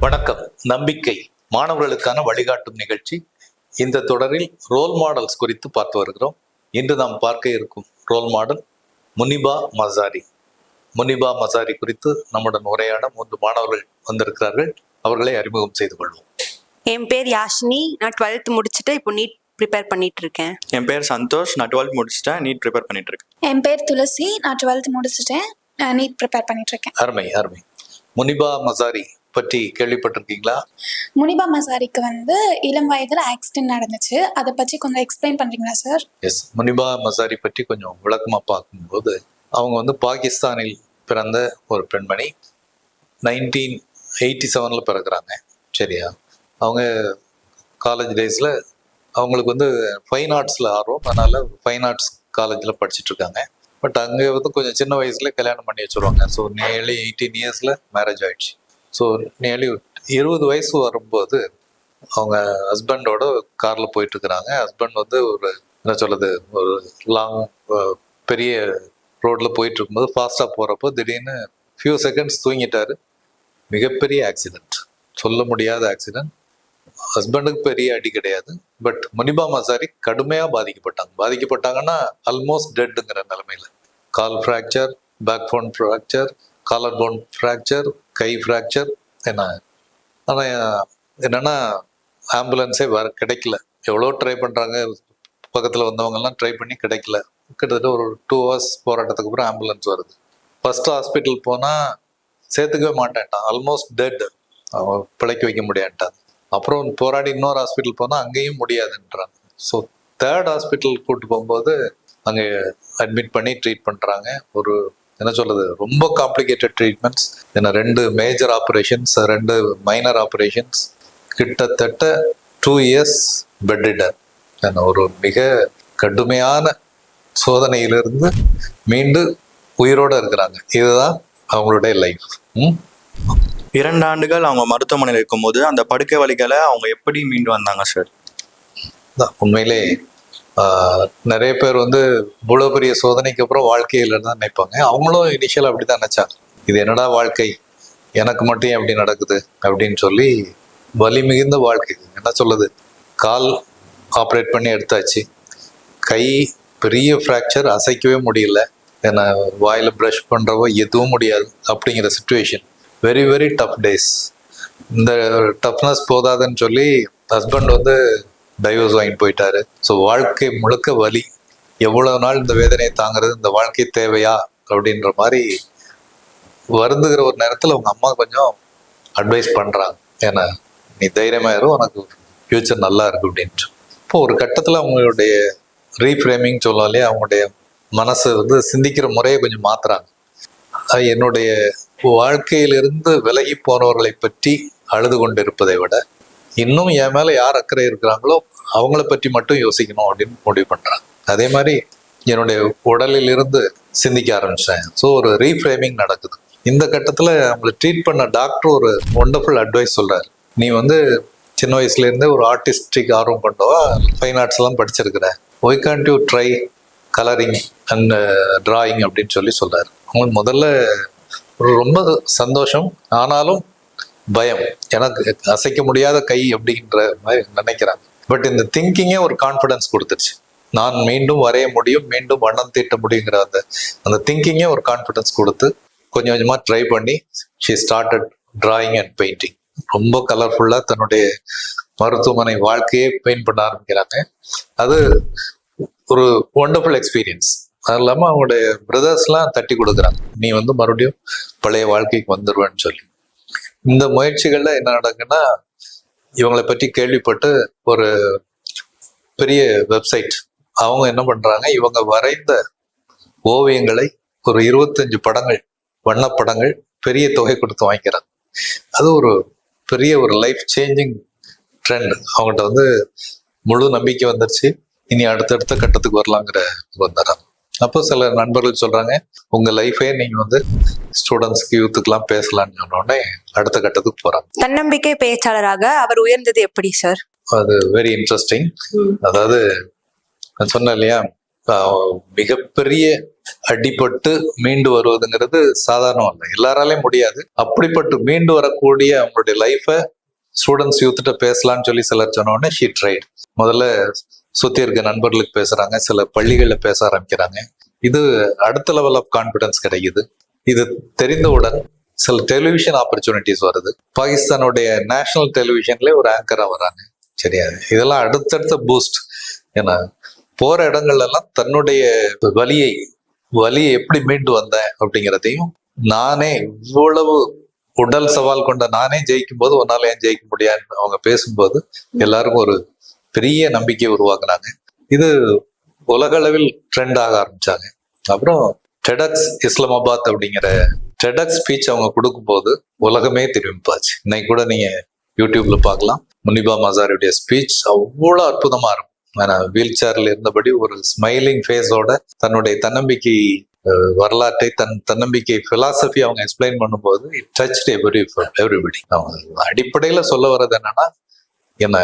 வணக்கம். நம்பிக்கை. மாணவர்களுக்கான வழிகாட்டும் நிகழ்ச்சி. இந்த தொடரில் ரோல் மாடல்ஸ் குறித்து பார்த்து வருகிறோம். இன்று நாம் பார்க்க இருக்கும் ரோல் மாடல் முனிபா மசாரி. முனிபா மசாரி குறித்து நம்முடன் உரையாட மூன்று மாணவர்கள் வந்திருக்கிறார்கள். அவர்களை அறிமுகம் செய்து கொள்வோம். என் பேர் யாஷினி. நான் டுவெல்த் முடிச்சுட்டு இப்போ நீட் ப்ரிப்பேர் பண்ணிட்டு இருக்கேன் என் பேர் சந்தோஷ். நான் டுவெல்த் முடிச்சிட்டேன். நீட் ப்ரிப்பேர் பண்ணிட்டு இருக்கேன் என் பேர் துளசி. நான் டுவெல்த் முடிச்சிட்டேன். நீட் ப்ரிப்பேர் பண்ணிட்டு இருக்கேன் அருமை அருமை. முனிபா மசாரி பற்றி கேள்விப்பட்டிருக்கீங்களா? முனிபா மசாரிக்கு வந்து இளம் வயதில் ஆக்சிடென்ட் நடந்துச்சு. அதை பற்றி கொஞ்சம் எக்ஸ்பிளைன் பண்ணுறீங்களா சார் எஸ் முனிபா மசாரி பற்றி கொஞ்சம் விளக்கமாக பார்க்கும்போது அவங்க வந்து பாகிஸ்தானில் பிறந்த ஒரு பெண்மணி நைன்டீன் எயிட்டி செவனில் பிறகுறாங்க சரியா? அவங்க காலேஜ் டேஸில் அவங்களுக்கு வந்து ஃபைன் ஆர்ட்ஸில் ஆர்வம். அதனால் ஃபைன் ஆர்ட்ஸ் காலேஜில் படிச்சுட்டு இருக்காங்க. பட் அங்கே வந்து கொஞ்சம் சின்ன வயசுல கல்யாணம் பண்ணி வச்சுருவாங்க. ஸோ நியர்லி எயிட்டீன் இயர்ஸில் மேரேஜ் ஆயிடுச்சு. ஸோ நியர்லி இருபது வயசு வரும்போது அவங்க ஹஸ்பண்டோட காரில் போயிட்டுருக்குறாங்க. ஹஸ்பண்ட் வந்து ஒரு என்ன சொல்கிறது ஒரு லாங் பெரிய ரோட்டில் போயிட்டு இருக்கும்போது ஃபாஸ்ட்டாக போகிறப்போ திடீர்னு ஃபியூ செகண்ட்ஸ் தூங்கிட்டாரு. மிகப்பெரிய ஆக்சிடெண்ட் சொல்ல முடியாத ஆக்சிடெண்ட் ஹஸ்பண்டுக்கு பெரிய அடி கிடையாது. பட் முனிபா மசாரி கடுமையாக பாதிக்கப்பட்டாங்க. பாதிக்கப்பட்டாங்கன்னா ஆல்மோஸ்ட் டெட்டுங்கிற நிலமையில. கால் fracture back bone fracture collar bone fracture கை ஃப்ராக்சர் என்ன? ஆனால் என்னென்னா ஆம்புலன்ஸே வர கிடைக்கல. எவ்வளோ ட்ரை பண்ணுறாங்க பக்கத்தில் வந்தவங்கெல்லாம் ட்ரை பண்ணி கிடைக்கல. கிட்டத்தட்ட ஒரு டூ ஹவர்ஸ் போராட்டத்துக்கு அப்புறம் ஆம்புலன்ஸ் வருது. ஃபஸ்ட்டு ஹாஸ்பிட்டல் போனால் சேர்த்துக்கவே மாட்டேன்ட்டான். ஆல்மோஸ்ட் டெட் அவன் பிழைக்க வைக்க முடியான்ட்டான் அப்புறம் போராடி இன்னொரு ஹாஸ்பிட்டல் போனால் அங்கேயும் முடியாதுன்றாங்க ஸோ தேர்ட் ஹாஸ்பிட்டல் கூப்பிட்டு போகும்போது அங்கே அட்மிட் பண்ணி ட்ரீட் பண்ணுறாங்க ஒரு என்ன சொல்றது? ரொம்ப காம்ப்ளிகேட்டட் ட்ரீட்மெண்ட்ஸ் ஏன்னா ரெண்டு மேஜர் ஆப்ரேஷன்ஸ் ரெண்டு மைனர் ஆப்ரேஷன்ஸ் கிட்டத்தட்ட டூ இயர்ஸ் பெட்டிடர் ஒரு மிக கடுமையான சோதனையிலிருந்து மீண்டு உயிரோட இருக்கிறாங்க. இதுதான் அவங்களுடைய லைஃப் இரண்டு ஆண்டுகள் அவங்க மருத்துவமனையில் இருக்கும்போது அந்த படுக்கை வலிகளை அவங்க எப்படி மீண்டு வந்தாங்க சார் உண்மையிலே நிறைய பேர் வந்து இவ்வளோ பெரிய சோதனைக்கு அப்புறம் வாழ்க்கையில் தான் நினைப்பாங்க. அவங்களும் இனிஷியல் அப்படி தான் நினச்சாங்க. இது என்னடா வாழ்க்கை? எனக்கு மட்டும் எப்படி நடக்குது? அப்படின்னு சொல்லி வலி மிகுந்த வாழ்க்கை. என்ன சொல்லுது கால் ஆப்ரேட் பண்ணி எடுத்தாச்சு. கை பெரிய ஃப்ராக்சர் அசைக்கவே முடியல. ஏன்னா வாயில் ப்ரஷ் பண்ணுறவோ எதுவும் முடியாது அப்படிங்கிற situation very very tough days இந்த டஃப்னஸ் போதாதுன்னு சொல்லி ஹஸ்பண்ட் வந்து டைவர்ஸ் வாங்கிட்டு போயிட்டாரு. ஸோ வாழ்க்கை முழுக்க வலி. எவ்வளவு நாள் இந்த வேதனையை தாங்குறது? இந்த வாழ்க்கை தேவையா? அப்படின்ற மாதிரி வருந்துகிற ஒரு நேரத்தில் அவங்க அம்மா கொஞ்சம் அட்வைஸ் பண்ணுறாங்க ஏன்னா நீ தைரியமாயிரும் உனக்கு ஃப்யூச்சர் நல்லா இருக்கு அப்படின்ட்டு. இப்போ ஒரு கட்டத்தில் அவங்களுடைய ரீஃப்ரேமிங் சொல்லாலே அவங்களுடைய மனசு வந்து சிந்திக்கிற முறையை கொஞ்சம் மாத்துறாங்க. அது என்னுடைய வாழ்க்கையிலிருந்து விலகி போனவர்களை பற்றி அழுது கொண்டிருப்பதை விட இன்னும் என் மேலே யார் அக்கறை இருக்கிறாங்களோ அவங்கள பற்றி மட்டும் யோசிக்கணும் அப்படின்னு முடிவு பண்ணுறாங்க அதே மாதிரி என்னுடைய உடலில் இருந்து சிந்திக்க ஆரம்பிச்சேன். ஸோ ஒரு ரீஃப்ரேமிங் நடக்குது. இந்த கட்டத்தில் அவங்களை ட்ரீட் பண்ண டாக்டர் ஒரு ஒண்டர்ஃபுல் அட்வைஸ் சொல்கிறார் நீ வந்து சின்ன வயசுலேருந்தே ஒரு ஆர்டிஸ்டிக் ஆர்வம் பண்ணவா ஃபைன் ஆர்ட்ஸ்லாம் படிச்சிருக்கிற. Why can't you try colouring and drawing அப்படின்னு சொல்லி சொல்கிறார் அவங்களுக்கு முதல்ல ஒரு ரொம்ப சந்தோஷம். ஆனாலும் பயம். ஏன்னா அசைக்க முடியாத கை அப்படின்ற மாதிரி நினைக்கிறாங்க. பட் இந்த திங்கிங்கே ஒரு கான்ஃபிடன்ஸ் கொடுத்துருச்சு. நான் மீண்டும் வரைய முடியும் மீண்டும் வண்ணம் தீட்ட முடியுங்கிற அந்த அந்த திங்கிங்கே ஒரு கான்ஃபிடன்ஸ் கொடுத்து கொஞ்சம் கொஞ்சமாக ட்ரை பண்ணி she started drawing and painting ரொம்ப கலர்ஃபுல்லாக தன்னுடைய மருத்துவமனை வாழ்க்கையே பெயிண்ட் பண்ண ஆரம்பிக்கிறாங்க. அது ஒரு ஒண்டர்ஃபுல் எக்ஸ்பீரியன்ஸ் அது இல்லாமல் அவங்களுடைய பிரதர்ஸ்லாம் தட்டி கொடுக்குறாங்க. நீ வந்து மறுபடியும் பழைய வாழ்க்கைக்கு வந்துடுவேன்னு சொல்லி. இந்த முயற்சிகள்ல என்ன நடக்குன்னா இவங்களை பற்றி கேள்விப்பட்டு ஒரு பெரிய வெப்சைட் அவங்க என்ன பண்றாங்க இவங்க வரைந்த ஓவியங்களை ஒரு இருபத்தஞ்சு படங்கள் வண்ணப்படங்கள் பெரிய தொகை கொடுத்து வாங்கிக்கிறாங்க. அது ஒரு பெரிய ஒரு லைஃப் சேஞ்சிங் ட்ரெண்ட் அவங்கள்ட்ட வந்து முழு நம்பிக்கை வந்துருச்சு. இனி அடுத்தடுத்த கட்டத்துக்கு வரலாங்கிற வந்துடுறாங்க அப்போ சில நண்பர்கள் சொல்றாங்க உங்க லைஃபே நீங்க வந்து ஸ்டூடெண்ட்ஸ்க்கு யூத்துக்கெல்லாம் பேசலாம்னு சொன்ன உடனே அடுத்த கட்டத்துக்கு போறாங்க. தன்னம்பிக்கை பேச்சாளராக அவர் உயர்ந்தது எப்படி சார் அது வெரி இன்ட்ரெஸ்டிங் அதாவது நான் சொன்னேன் இல்லையா மிகப்பெரிய அடிபட்டு மீண்டு வருவதுங்கிறது சாதாரணம் இல்லை எல்லாராலையும் முடியாது. அப்படிப்பட்டு மீண்டு வரக்கூடிய அவங்களுடைய லைஃபை ஸ்டூடெண்ட்ஸ் யூத்திட்ட பேசலாம்னு சொல்லி சிலர் சொன்ன உடனே ஷீ ட்ரைட் முதல்ல சுற்றி இருக்க நண்பர்களுக்கு பேசுகிறாங்க சில பள்ளிகளில் பேச ஆரம்பிக்கிறாங்க. இது அடுத்த லெவல் ஆஃப் கான்ஃபிடன்ஸ் கிடைக்குது. இது தெரிந்தவுடன் சில டெலிவிஷன் ஆப்பர்ச்சுனிட்டிஸ் வருது. பாகிஸ்தானுடைய நேஷனல் டெலிவிஷன்லேயே ஒரு ஆங்கராக வராங்க. சரியா? இதெல்லாம் அடுத்தடுத்த பூஸ்ட் ஏன்னா போகிற இடங்கள்லாம் தன்னுடைய வலியை வலியை எப்படி மீண்டு வந்தேன் அப்படிங்கிறதையும் நானே இவ்வளவு உடல் சவால் கொண்ட நானே ஜெயிக்கும் போது உன்னால ஏன் ஜெயிக்க முடியாதுன்னு அவங்க பேசும்போது எல்லாருக்கும் ஒரு பெரிய நம்பிக்கையை உருவாக்குனாங்க. இது உலக அளவில் ட்ரெண்ட் ஆக ஆரம்பிச்சாங்க. அப்புறம் டெடக்ஸ் இஸ்லாமாபாத் அப்படிங்கிற டெடக்ஸ் ஸ்பீச் அவங்க கொடுக்கும்போது உலகமே திரும்பி பாச்சு இன்னைக்கு கூட நீங்க யூடியூப்ல பார்க்கலாம். முனிபா மசாரியுடைய ஸ்பீச் அவ்வளோ அற்புதமா இருக்கும். வீல் சேர்ல இருந்தபடி ஒரு ஸ்மைலிங் ஃபேஸோட தன்னுடைய தன்னம்பிக்கை வரலாற்றை தன் தன்னம்பிக்கை பிலாசபி அவங்க எக்ஸ்பிளைன் பண்ணும்போது இட் டச் எவ்ரி எவ்ரிபடி அடிப்படையில் சொல்ல வர்றது என்னன்னா என்ன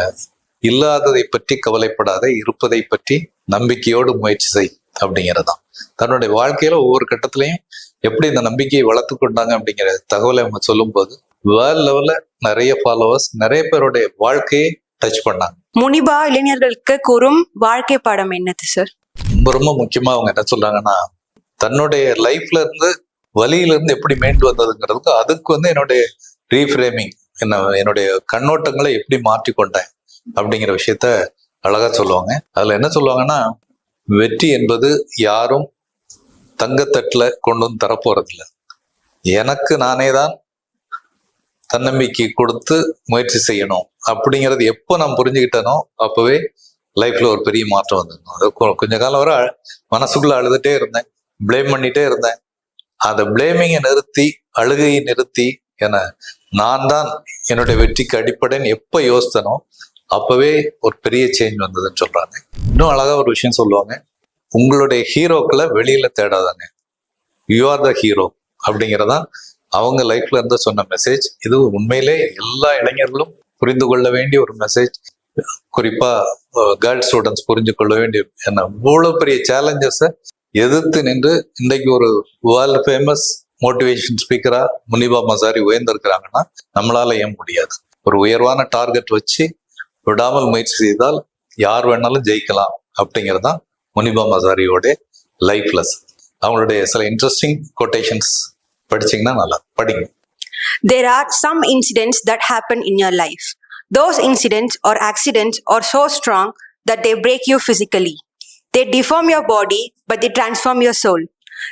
இல்லாததை பற்றி கவலைப்படாத இருப்பதை பற்றி நம்பிக்கையோடு முயற்சி செய் அப்படிங்கிறதான் தன்னுடைய வாழ்க்கையில ஒவ்வொரு கட்டத்திலையும் எப்படி இந்த நம்பிக்கையை வளர்த்து கொண்டாங்க அப்படிங்கிற தகவலை அவங்க சொல்லும்போது வேர்ல்ட் லெவல்ல நிறைய ஃபாலோவர்ஸ் நிறைய பேருடைய வாழ்க்கையை டச் பண்ணாங்க. முனிபா இளைஞர்களுக்கு கூறும் வாழ்க்கை பாடம் என்னது சார் ரொம்ப ரொம்ப முக்கியமா அவங்க என்ன சொல்றாங்கன்னா தன்னுடைய லைஃப்ல இருந்து வலியில இருந்து எப்படி மீண்டு வந்ததுங்கிறதுக்கு அதுக்கு வந்து என்னுடைய ரீஃப்ரேமிங் என்ன என்னுடைய கண்ணோட்டங்களை எப்படி மாற்றி கொண்டேன் அப்படிங்கிற விஷயத்த அழகா சொல்லுவாங்க. அதுல என்ன சொல்லுவாங்கன்னா வெற்றி என்பது யாரும் தங்கத்தட்டுல கொண்டு வந்து தரப்போறதில்ல. எனக்கு நானே தான் தன்னம்பிக்கை கொடுத்து முயற்சி செய்யணும். அப்படிங்கிறது எப்போ நான் புரிஞ்சுக்கிட்டனோ அப்பவே லைஃப்ல ஒரு பெரிய மாற்றம் வந்திருக்கும். அது கொ- கொஞ்ச காலம் வரை மனசுக்குள்ள அழுதுட்டே இருந்தேன். ப்ளேம் பண்ணிட்டே இருந்தேன். அந்த ப்ளேமிங்கை நிறுத்தி அழுகையை நிறுத்தி என நான் தான் என்னுடைய வெற்றிக்கு அடிப்படைன்னு எப்போ யோசித்தனோ அப்பவே ஒரு பெரிய சேஞ்ச் வந்ததுன்னு சொல்றாங்க. இன்னும் அழகா ஒரு விஷயம் சொல்லுவாங்க. உங்களுடைய ஹீரோக்களை வெளியில தேடாதாங்க. யூ ஆர் த ஹீரோ அப்படிங்கிறதான் அவங்க லைஃப்ல இருந்து சொன்ன மெசேஜ் இது உண்மையிலே எல்லா இளைஞர்களும் புரிந்து கொள்ள வேண்டிய ஒரு மெசேஜ் குறிப்பா கேர்ள்ஸ் ஸ்டூடெண்ட்ஸ் புரிஞ்சு கொள்ள வேண்டிய என்ன இவ்வளவு பெரிய சேலஞ்சஸை எதிர்த்து நின்று இன்றைக்கு ஒரு வேர்ல்டு ஃபேமஸ் மோட்டிவேஷன் ஸ்பீக்கரா முனிபா மசாரி உயர்ந்திருக்கிறாங்கன்னா நம்மளால ஏன் முடியாது? ஒரு உயர்வான டார்கெட் வச்சு விடாமல் முயற்சி செய்தால் யார் வேணாலும் ஜெயிக்கலாம் அப்படிங்கிறதான் முனிபா மசாரியோட லைஃப் லெசன் அவங்களுடைய சில இன்ட்ரெஸ்டிங் கொட்டேஷன்ஸ் படிச்சீங்கன்னா நல்லா படிங்க There are some incidents that happen in your life. Those incidents or accidents are so strong that they break you physically. They deform your body, but they transform your soul.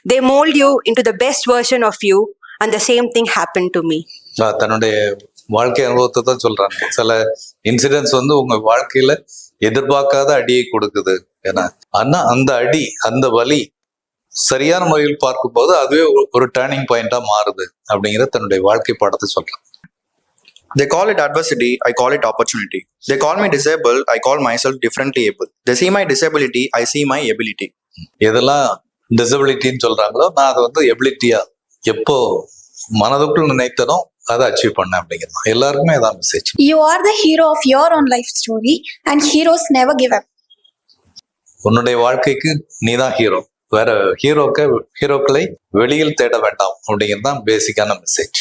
They mold you into the best version of you, and the same thing happened to me. ஆஹ் தன்னுடைய வாழ்க்கை அனுபவத்தை தான் சொல்றாங்க சில incidents வந்து உங்க வாழ்க்கையில எதிர்பார்க்காத அடியை கொடுக்குது ஏன்னா ஆனா அந்த அடி அந்த வலி சரியான முறையில் பார்க்கும்போது அதுவே ஒரு- டேர்னிங் பாயிண்டா மாறுது அப்படிங்கிற தன்னுடைய வாழ்க்கை பாடத்தை சொல்றாங்க They call it adversity, I call it opportunity. They call me disabled, I call myself differently able. They see my disability, I see my ability. எதெல்லாம் டிசபிலிட்டின்னு சொல்றாங்களோ நான் அதை வந்து எபிலிட்டியா எப்போ மனதுக்குள் நினைத்தனோ அதை அச்சீவ் பண்ணேன் அப்படிங்கிறது எல்லாருக்குமே அதான் message You are the hero of your own life story, and heroes never give up. உன்னுடைய வாழ்க்கைக்கு நீ தான் ஹீரோ வேற ஹீரோக்க ஹீரோக்களை வெளியில் தேட வேண்டாம் அப்படிங்கிறது தான் பேசிக்கான message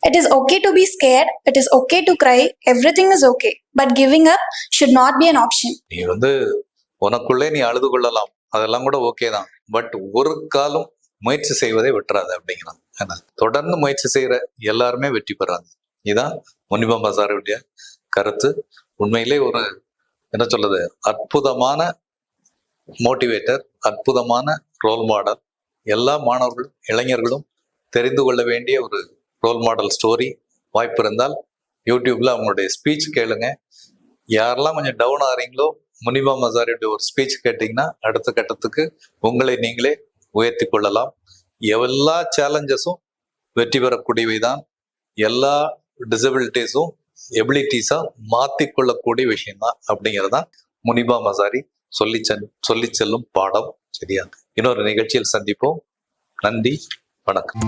It is okay to be scared, it is okay to cry, everything is okay. But giving up should not be an option. நீ வந்து உனக்குள்ளே நீ அழுது கொள்ளலாம் அதெல்லாம் கூட ஓகே தான் பட் ஒரு காலம் முயற்சி செய்வதை விட்டுறாது அப்படிங்கிறாங்க. ஏன்னா தொடர்ந்து முயற்சி செய்கிற எல்லாருமே வெற்றி பெறாங்க. இதுதான் முனிபா பசாருடைய கருத்து. உண்மையிலே ஒரு என்ன சொல்றது அற்புதமான மோட்டிவேட்டர் அற்புதமான ரோல் மாடல் எல்லா மாணவர்களும் இளைஞர்களும் தெரிந்து கொள்ள வேண்டிய ஒரு ரோல் மாடல் ஸ்டோரி வாய்ப்பு இருந்தால் யூடியூப்ல அவங்களுடைய ஸ்பீச் கேளுங்க. யாரெல்லாம் கொஞ்சம் டவுன் ஆகிறீங்களோ முனிபா மசாரியுடைய ஒரு ஸ்பீச் கேட்டிங்கன்னா அடுத்த கட்டத்துக்கு உங்களை நீங்களே உயர்த்தி கொள்ளலாம் எல்லா சேலஞ்சஸும் வெற்றி பெறக்கூடியவை தான் எல்லா டிசபிலிட்டிஸும் எபிலிட்டிஸா மாத்தி கொள்ளக்கூடிய விஷயம்தான் அப்படிங்கிறதான் முனிபா மசாரி சொல்லி சென் சொல்லி செல்லும் பாடம். சரியா? இன்னொரு நிகழ்ச்சியில் சந்திப்போம். நன்றி. வணக்கம்.